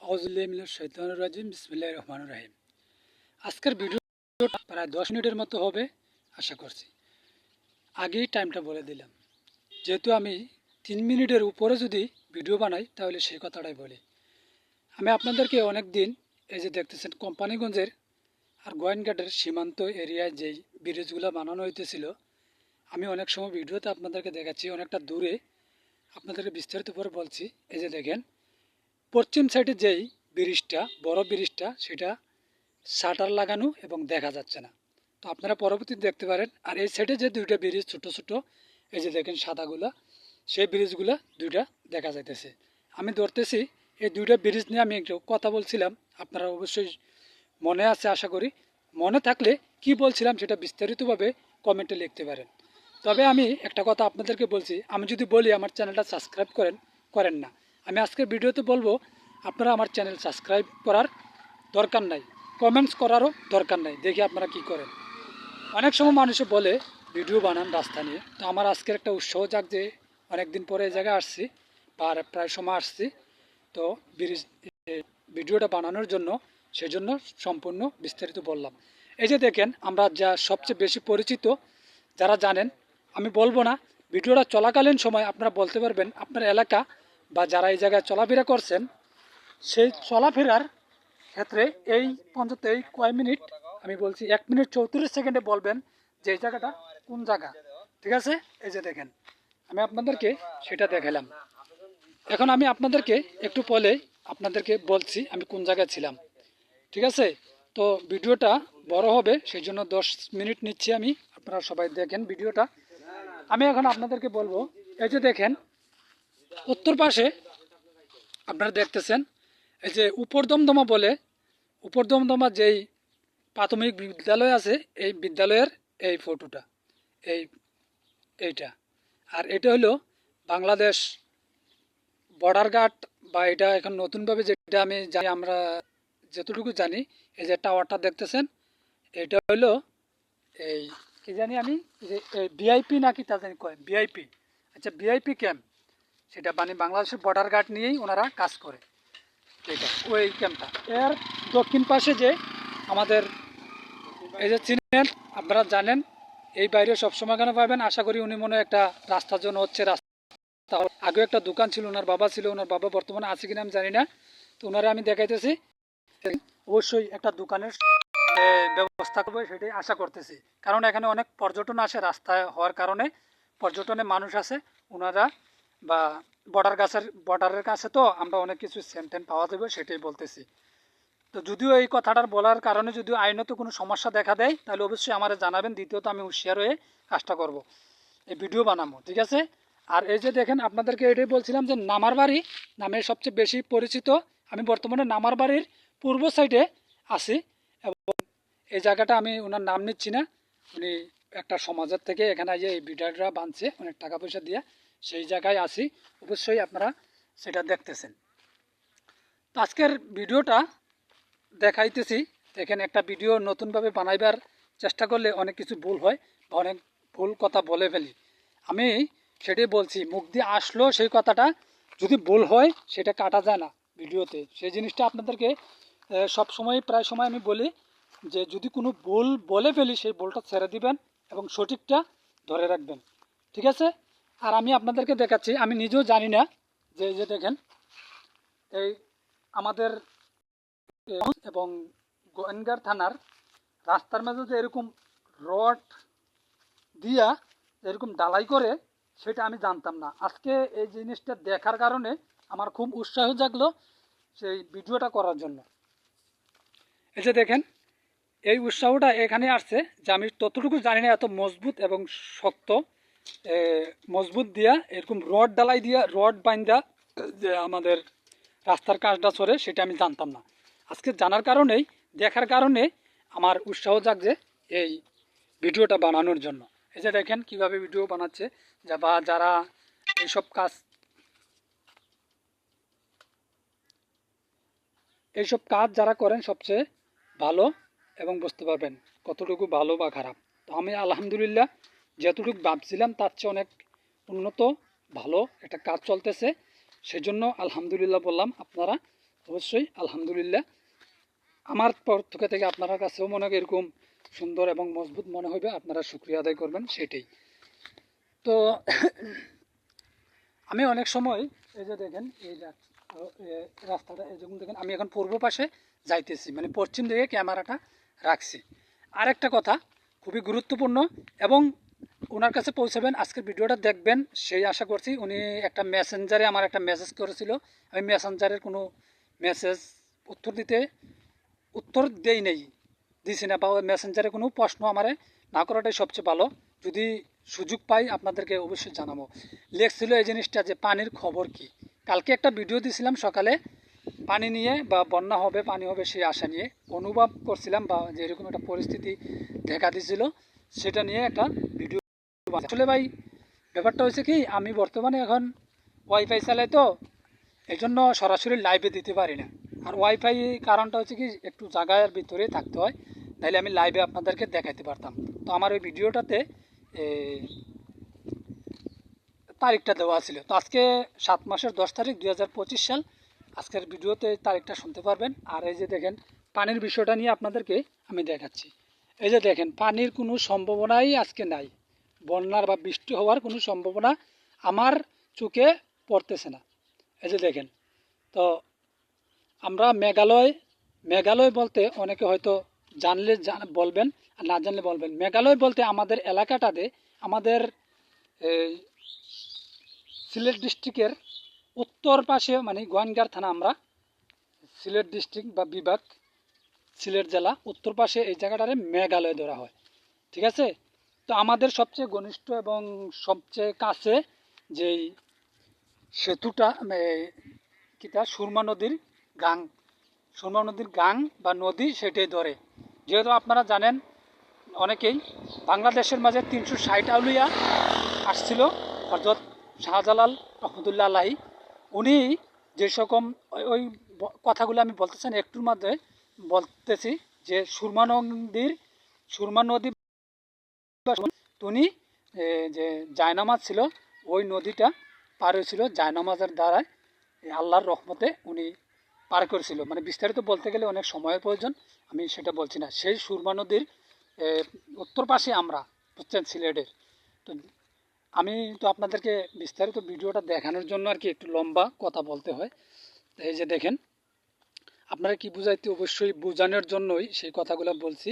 রাজিম রহমান রাহিম। আজকের ভিডিও প্রায় দশ মিনিটের মতো হবে, আশা করছি। আগেই টাইমটা বলে দিলাম। যেহেতু আমি তিন মিনিটের উপরে যদি ভিডিও বানাই, তাহলে সেই কথাটাই বলি। আমি আপনাদেরকে অনেক দিন এই যে দেখতেছেন, কোম্পানিগঞ্জের আর গোয়েনঘাটের সীমান্ত এরিয়ায় যেই ব্রিজগুলো বানানো হইতেছিল, আমি অনেক সময় ভিডিওতে আপনাদেরকে দেখাচ্ছি, অনেকটা দূরে। আপনাদেরকে বিস্তারিত করে বলছি। এই যে দেখেন পশ্চিম সাইডে যেই ব্রিজটা, বড় ব্রিজটা, সেটা শাটার লাগানো এবং দেখা যাচ্ছে না। তো আপনারা পরবর্তীতে দেখতে পারেন। আর এই সাইডে যে দুইটা ব্রিজ, ছোট ছোট, এই যে দেখেন সাদাগুলা, সেই ব্রিজগুলা দুইটা দেখা যাইতেছে। আমি ধরতেছি, এই দুইটা ব্রিজ নিয়ে আমি একটু কথা বলছিলাম। আপনারা অবশ্যই মনে আছে, আশা করি। মনে থাকলে কি বলছিলাম, সেটা বিস্তারিতভাবে কমেন্টে লিখতে পারেন। তবে আমি একটা কথা আপনাদেরকে বলছি, আমি যদি বলি, আমার চ্যানেলটা সাবস্ক্রাইব করেন করেন না। আমি আজকের ভিডিওতে বলব, আপনারা আমার চ্যানেল সাবস্ক্রাইব করার দরকার নাই কমেন্টস করারও দরকার নাই, দেখি আপনারা কি করেন। অনেক সময় মানুষে বলে, ভিডিও বানান রাস্তা নিয়ে। তো আমার আজকের একটা উৎসাহ যাক যে, অনেকদিন পরে এই জায়গায় আসছি, বা প্রায় সময় আসছি। তো ব্রিজ ভিডিওটা বানানোর জন্য, সেজন্য সম্পূর্ণ বিস্তারিত বললাম। এই যে দেখেন, আমরা যা সবচেয়ে বেশি পরিচিত, যারা জানেন, আমি বলব না, ভিডিওটা চলাকালীন সময় আপনারা বলতে পারবেন, আপনার এলাকা বা যারা এই জায়গায় চলাফেরা করছেন, সেই চলাফেরার ক্ষেত্রে এই পর্যন্ত এই কয় মিনিট, আমি বলছি এক মিনিট চৌত্রিশ সেকেন্ডে বলবেন যে এই জায়গাটা কোন জায়গা। ঠিক আছে? এই যে দেখেন, আমি আপনাদেরকে সেটা দেখালাম। এখন আমি আপনাদেরকে একটু পরে আপনাদেরকে বলছি আমি কোন জায়গায় ছিলাম। ঠিক আছে? তো ভিডিওটা বড় হবে, সেই জন্য দশ মিনিট নিচ্ছি আমি। আপনারা সবাই দেখেন ভিডিওটা। আমি এখন আপনাদেরকে বলব, এই যে দেখেন উত্তর পাশে আপনারা দেখতেছেন, এই যে উপর দমদমা বলে, উপর দমদমা যেই প্রাথমিক বিদ্যালয় আছে, এই বিদ্যালয়ের এই ফটোটা এই, এইটা। আর এটা হলো বাংলাদেশ বর্ডার গার্ড বা এটা এখন নতুনভাবে যেটা আমি জানি, আমরা যতটুকু জানি, এই যে টাওয়ারটা দেখতেছেন, এটা হলো এই, কি জানি আমি যে ভিআইপি নাকি তা জানি কয় ভিআইপি আচ্ছা ভিআইপি ক্যাম্প সেটা মানে বাংলাদেশের বর্ডার গার্ড নিয়েই ওনারা কাজ করে। এটা, ওই ক্যাম্পটা এর দক্ষিণ পাশে যে আমাদের এই যে চিনেন, আপনারা জানেন, এই বাইরে সবসময় কেন পাবেন? আশা করি উনি মনে একটা রাস্তার জন্য হচ্ছে রাস্তা। আগে একটা দোকান ছিল, ওনার বাবা ছিল, ওনার বাবা বর্তমানে আছে কিনা আমি জানি না। তো ওনারা আমি দেখাইতেছি। অবশ্যই একটা দোকানের ব্যবস্থা করবে, সেটাই আশা করতেছি। কারণ এখানে অনেক পর্যটন আসে রাস্তায় হওয়ার কারণে। পর্যটনে মানুষ আছে ওনারা বা বর্ডার গাছের বর্ডারের কাছে তো আমরা অনেক কিছু সেন্টেন পাওয়া যাবে, সেটাই বলতেছি। তো যদিও এই কথাটার বলার কারণে যদি আইনত কোনো সমস্যা দেখা দেয়, তাহলে অবশ্যই আমার জানাবেন, দ্বিতীয়ত আমি হুঁশিয়ার হয়ে কাজটা করব। এই ভিডিও বানাবো, ঠিক আছে? আর এই যে দেখেন, আপনাদেরকে এটাই বলছিলাম যে নামার বাড়ি নামে সবচেয়ে বেশি পরিচিত। আমি বর্তমানে নামার বাড়ির পূর্ব সাইডে আছি এবং এই জায়গাটা আমি ওনার নাম নিচ্ছি না। উনি একটা সমাজের থেকে এখানে এই বিডাররা বাঁধছে, অনেক টাকা পয়সা দিয়ে। সেই জায়গায় আছি, অবশ্যই আপনারা সেটা দেখতেছেন। আজকের ভিডিওটা দেখাইতেছি, দেখেন একটা ভিডিও নতুনভাবে বানাইবার চেষ্টা করলে অনেক কিছু ভুল হয় বা অনেক ভুল কথা বলে ফেলি। আমি সেটাই বলছি, মুখ দিয়ে আসলো সেই কথাটা, যদি ভুল হয় সেটা কাটা যায় না ভিডিওতে। সেই জিনিসটা আপনাদেরকে সব সময় প্রায় সময় আমি বলি যে, যদি কোনো ভুল বলে ফেলি, সেই ভুলটা ছেড়ে দিবেন এবং সঠিকটা ধরে রাখবেন। ঠিক আছে? আর আমি আপনাদেরকে দেখাচ্ছি, আমি নিজেও জানি না যে যে দেখেন, এই আমাদের এবং গোয়েনগার থানার রাস্তার মাঝে যে এরকম রড দিয়া এরকম ডালাই করে, সেটা আমি জানতাম না। আজকে এই জিনিসটা দেখার কারণে আমার খুব উৎসাহ জাগলো সেই ভিডিওটা করার জন্য। এই যে দেখেন, এই উৎসাহটা এখানে আসছে যে আমি ততটুকু জানি না এত মজবুত এবং শক্ত। মজবুত দিয়া, এরকম রড ডালাই দিয়া, রড বাইন্দা, যে আমাদের রাস্তার কাজটা সরে সেটা আমি জানতাম না। আজকে জানার কারণেই, দেখার কারণে আমার উৎসাহ জাগছে এই ভিডিওটা বানানোর জন্য। এই যে দেখেন কীভাবে ভিডিও বানাচ্ছে, যা বা যারা এইসব কাজ এইসব কাজ যারা করেন, সবচেয়ে ভালো এবং বুঝতে পারবেন কতটুকু ভালো বা খারাপ। তো আমি আলহামদুলিল্লাহ যতটুকু ভাবছিলাম তার চেয়ে অনেক উন্নত, ভালো একটা কাজ চলতেছে। সেজন্য আলহামদুলিল্লাহ বললাম, আপনারা অবশ্যই আলহামদুলিল্লাহ। আমার পর থেকে আপনারা কাছেও মনে হয় এরকম সুন্দর এবং মজবুত মনে হবে, আপনারা শুক্রিয়া আদায় করবেন সেটাই। তো আমি অনেক সময় এই যে দেখেন, এই রাস্তাটা যখন দেখেন, আমি এখন পূর্ব পাশে যাইতেছি মানে পশ্চিম দিকে ক্যামেরাটা রাখছি। আরেকটা কথা, খুবই গুরুত্বপূর্ণ এবং ওনার কাছে পৌঁছাবেন, আজকের ভিডিওটা দেখবেন। সেই আশা করছি উনি একটা মেসেঞ্জারে আমার একটা মেসেজ করেছিল। আমি মেসেঞ্জারের কোনো মেসেজ উত্তর দিতে, উত্তর দেই নেই। দিছি না, বা মেসেঞ্জারে কোনো প্রশ্ন আমারে না করাটাই সবচেয়ে ভালো। যদি সুযোগ পাই, আপনাদেরকে অবশ্যই জানাব। লেখছিল এই জিনিসটা যে, পানির খবর কি? কালকে একটা ভিডিও দিছিলাম সকালে। পানি নিয়ে বা বন্যা হবে, পানি হবে সেই আশা নিয়ে। অনুভব করছিলাম বা যে এরকম একটা পরিস্থিতি দেখা দিছিল, সেটা নিয়ে একটা ভিডিও আসলে ভাই, ব্যাপারটা হয়েছে কি, আমি বর্তমানে এখন ওয়াইফাই চালাই তো এই জন্য সরাসরি লাইভে দিতে পারি না। আর ওয়াইফাই কারণটা হচ্ছে কি, একটু জায়গার ভিতরে থাকতে হয়, নাহলে আমি লাইভে আপনাদেরকে দেখাতে পারতাম। তো আমার ওই ভিডিওটাতে তারিখটা দেওয়া ছিল। তো আজকে সাত মাসের দশ তারিখ দু হাজার পঁচিশ সাল, আজকের ভিডিওতে তারিখটা শুনতে পারবেন। আর এই যে দেখেন, পানির বিষয়টা নিয়ে আপনাদেরকে আমি দেখাচ্ছি। এই যে দেখেন, পানির কোনো সম্ভাবনাই আজকে নাই। বন্যার বা বৃষ্টি হওয়ার কোনো সম্ভাবনা আমার চোখে পড়তেছে না। এই যে দেখেন, তো আমরা মেঘালয় মেঘালয় বলতে অনেকে হয়তো জানলে জান- বলবেন আর না জানলে বলবেন। মেঘালয় বলতে আমাদের এলাকাটাতে আমাদের সিলেট ডিস্ট্রিক্টের উত্তর পাশে মানে গোয়াইনগার থানা আমরা, সিলেট ডিস্ট্রিক্ট বা বিভাগ, সিলেট জেলা, উত্তর পাশে এই জায়গাটারে মেঘালয় ধরা হয়। ঠিক আছে? তো আমাদের সবচেয়ে ঘনিষ্ঠ এবং সবচেয়ে কাছে যেই সেতুটা এ, কিটা সুরমা নদীর গাং। সুরমা নদীর গাং বা নদী সেটাই ধরে। যেহেতু আপনারা জানেন অনেকেই বাংলাদেশের মাঝে তিনশো ষাট আউলিয়া আসছিল হজরত শাহজালাল রহমতুল্লাহ আলাহি। উনি যে সকম ওই- ওই কথাগুলো আমি বলতেছেন একটুর মধ্যে বলতেছি যে সুরমা নদীর সুরমা নদী উনি যে জায়নামাজ ছিল, ওই নদীটা পার হয়েছিল জায়নামাজের দ্বারায়। আল্লাহর রহমতে উনি পার করেছিল। মানে বিস্তারিত বলতে গেলে অনেক সময়ের প্রয়োজন, আমি সেটা বলছি না। সেই সুরমা নদীর উত্তর পাশে আমরা বুঝছেন সিলেটের। তো আমি তো আপনাদেরকে বিস্তারিত ভিডিওটা দেখানোর জন্য আর কি একটু লম্বা কথা বলতে হয়। এই যে দেখেন, আপনারা কি বুঝাইতে অবশ্যই বোঝানোর জন্যই সেই কথাগুলো বলছি।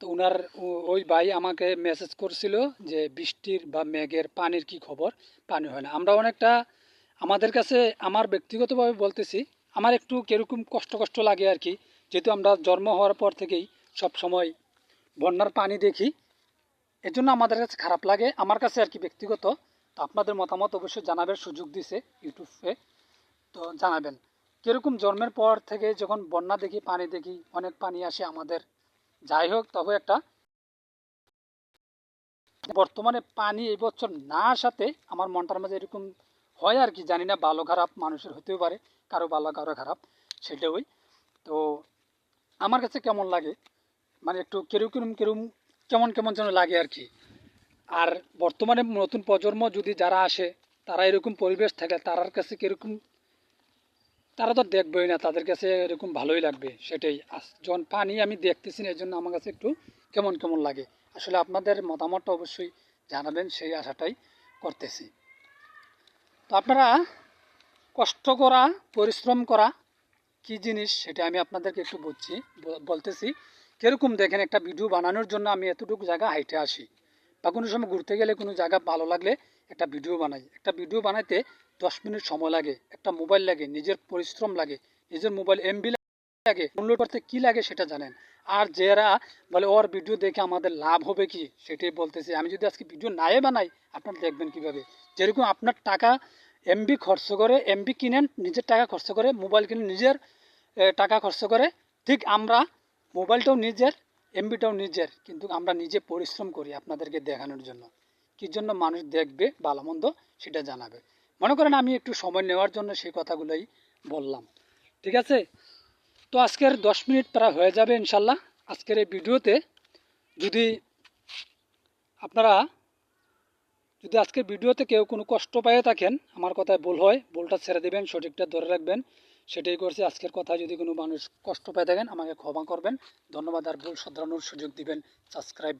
তো উনার ও- ওই ভাই আমাকে মেসেজ করছিল যে বৃষ্টির বা মেঘের পানির কি খবর? পানি হয় না। আমরা অনেকটা আমাদের কাছে আমার ব্যক্তিগতভাবে বলতেছি, আমার একটু কীরকম কষ্ট কষ্ট লাগে আর কি। যেহেতু আমরা জন্ম হওয়ার পর থেকেই সব সময় বন্যার পানি দেখি এর জন্য আমাদের কাছে খারাপ লাগে। আমার কাছে আর কি ব্যক্তিগত, তো আপনাদের মতামত অবশ্যই জানাবের সুযোগ দিছে ইউটিউবে, তো জানাবেন। কীরকম জন্মের পর থেকে যখন বন্যা দেখি, পানি দেখি, অনেক পানি আসে আমাদের যাই হোক, তবে একটা বর্তমানে পানি এই বছর না আসাতে আমার মনটার মাঝে এরকম হয় আর কি, জানি না, ভালো খারাপ মানুষের হতেও পারে, কারও ভালো, কারও খারাপ, সেটাই। তো আমার কাছে কেমন লাগে মানে একটু কেরু কেরম কেরম, কেমন কেমন যেন লাগে আর কি। আর বর্তমানে নতুন প্রজন্ম যদি যারা আসে, তারা এরকম পরিবেশ থাকে, তারার কাছে কীরকম তারা তো দেখবেই না, তাদের কাছে এরকম ভালোই লাগবে, সেটাই। যখন পানি আমি দেখতেছি না এই জন্য আমার কাছে একটু কেমন কেমন লাগে। আসলে আপনাদের মতামতটা অবশ্যই জানাবেন, সেই আশাটাই করতেছি। তো আপনারা কষ্ট করা, পরিশ্রম করা কি জিনিস, সেটা আমি আপনাদেরকে একটু বুঝছি বলতেছি। কীরকম দেখেন, একটা ভিডিও বানানোর জন্য আমি এতটুকু জায়গা হাইটে আসি। বা কোনো সময় ঘুরতে গেলে কোনো জায়গা ভালো লাগলে একটা ভিডিও বানাই। একটা ভিডিও বানাইতে দশ মিনিট সময় লাগে, একটা মোবাইল লাগে, নিজের পরিশ্রম লাগে, নিজের মোবাইল এমবি লাগে ডাউনলোড করতে কি লাগে সেটা জানেন। আর যারা বলে, ওর ভিডিও দেখে আমাদের লাভ হবে কি? সেটাই বলতেছি। আমি যদি আজকে ভিডিও নাই বানাই, আপনারা দেখবেন কীভাবে। যেরকম আপনার টাকা এমবি খরচ করে, এমবি কিনেন, নিজের টাকা খরচ করে, মোবাইল কিনে, নিজের টাকা খরচ করে, ঠিক আমরা মোবাইলটাও নিজের এমবিটাও নিজের, কিন্তু আমরা নিজে পরিশ্রম করি আপনাদেরকে দেখানোর জন্য। কি জন্য মানুষ দেখবে ভালো মন্দ সেটা জানাবে। মনে করেন আমি একটু সময় নেওয়ার জন্য সেই কথাগুলোই বললাম। ঠিক আছে? তো আজকের দশ মিনিট প্রায় হয়ে যাবে ইনশাল্লাহ। আজকের এই ভিডিওতে যদি আপনারা, যদি আজকের ভিডিওতে কেউ কোনো কষ্ট পেয়ে থাকেন, আমার কথায় ভুল হয়, ভুলটা ছেড়ে দেবেন, সঠিকটা ধরে রাখবেন। সেটাই করছি। আজকের কথা যদি কোনো মানুষ কষ্ট পেয়ে থাকেন আমাকে ক্ষমা করবেন। ধন্যবাদ আর ভুল শুধরানোর সুযোগ দিবেন। সাবস্ক্রাইব